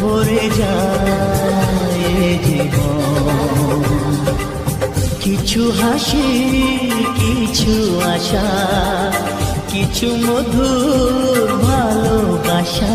ভরে যায় জীবন। কিছু হাসি কিছু আশা কিছু মধুর ভালোবাসা।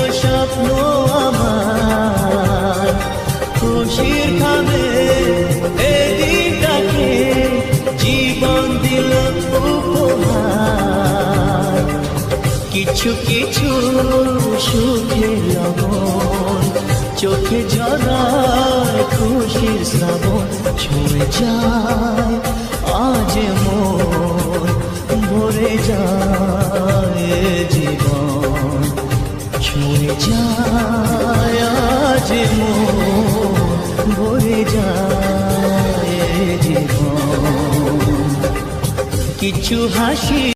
কিছু কিছু সুখে লবণ। চোখে জড়ায় খুশির শ্রাবণ। ছুঁয়ে যায় আজ মন, ভরে যায় জীবন। ছুঁয়ে যায় আজ মন, ভরে যায় জীবন। কিছু হাসি